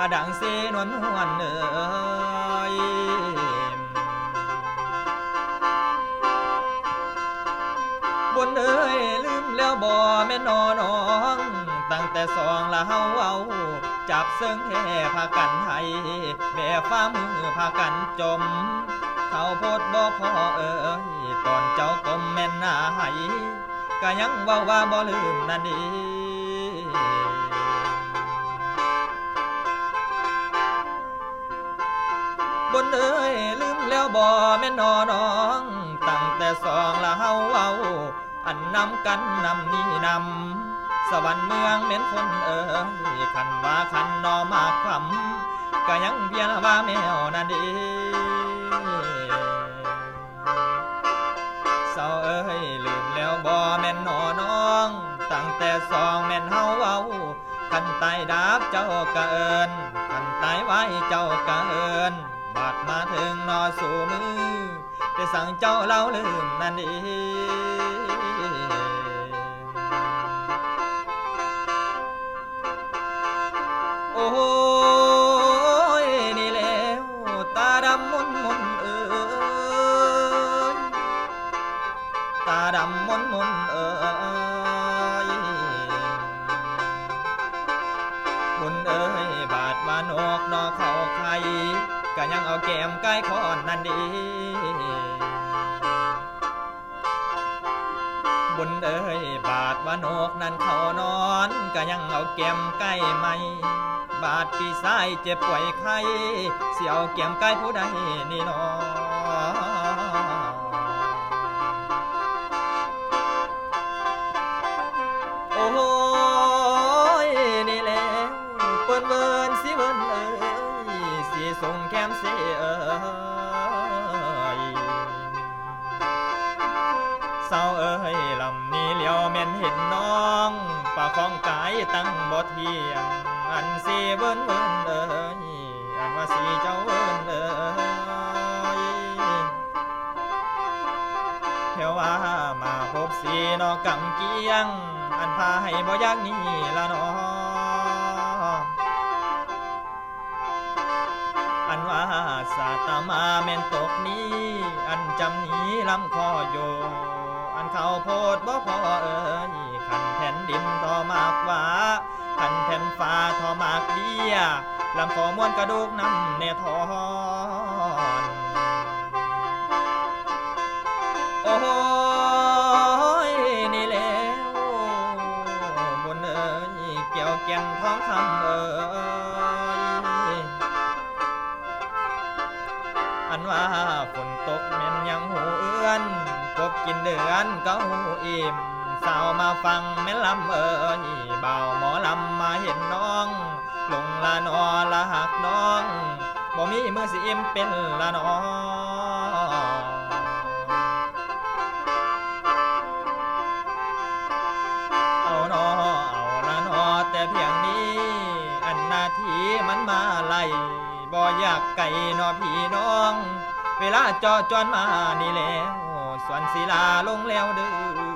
อดังเสนวนหวนเอ่ยบุญเอ้ยลืมแล้วบ่แม่นอน้อง ตั้งแต่สองละเฮาเอาจับเซิงแห่พากันให้แม่ฟ้ามือพากันจม เขาโพดบ่พอเอ่ยตอนเจ้ากลมแม่นหน้าให้ก็ยังว่าว่าบ่ลืมนั่นดี เอ้ยลืมแล้วบ่แม่นอน้อง ตั้งแต่สองละเฮาเอาอันนำกันนำนี่นำสวรรค์เมืองแม่นคนเอ้ยคันว่าคันนอมากความก็ยังเพียงว่าแมวนั่นเดีเศร้าเอ้ยลืมแล้วบ่แม่นนอน้อง ตั้งแต่สองแม่นเฮาเอาคันตายดาบเจ้ากะเอินคันตายไว้เจ้ากะเอิน บาดมาถึงนอสู่มือได้สั่งเจ้าเล่าลืมนั่นเองโอ้ยนี่แล้วตาดำมุนมุนเอ้ยตาดำมุนมุนเอ้ยบุญเอ้ยบาดวานอกนอเขาไข่ ก็ยังเอาแก้มใกล้คอนนั่นดีบุญเอ้ยบาดวานกนั่นเขานอนก็ยังเอาแก้มใกล้ไม่บาดปีสายเจ็บป่วยไข้เสียวแก้มใกล้ผู้ใดนี่นอโอ้ยนี่แล้วเปิ้นเวินสิเวินเอ้ย ส่งแก้มสิเอ้ยเศร้าเอ้ยลำนี้เลี้ยวแม่นเห็นน้องปากของกายตั้งบ่เทียง อันสิเวินเวินเอ้ยอันว่าสิเจ้าเวินเอ้ยเทว่ามาพบสีนอกกำเกียง อันพาให้บ่อยากนี้ละเนอ อันว่าสาตมาแม่นตกนี้ อันจำหนี้ลำคอโย อันเขาโพดบ่พอเอ้ยขันแผ่นดินต่อมากว่าขันแผ่นฟ้าทอมากเบี้ยลำคอม้วนกระดูกน้ำเนทอน อันว่าฝนตกแม่นยังหูเอื้อนกบกินเดือนก็หูอิ่มสาวมาฟังแม่ลำเอ้ยเบาหมอลำมาเห็นน้อง ลงละนอละหักน้องบ่มีมือสิอิ่มเป็นละนอเอานอเอาละนอแต่เพียงนี้ อันนาทีมันมาไล่ บ่อยากไก่นอพี่น้อง เวลาจอจวนมานี่แล้วส่วนศิลาลงแล้วเด้อ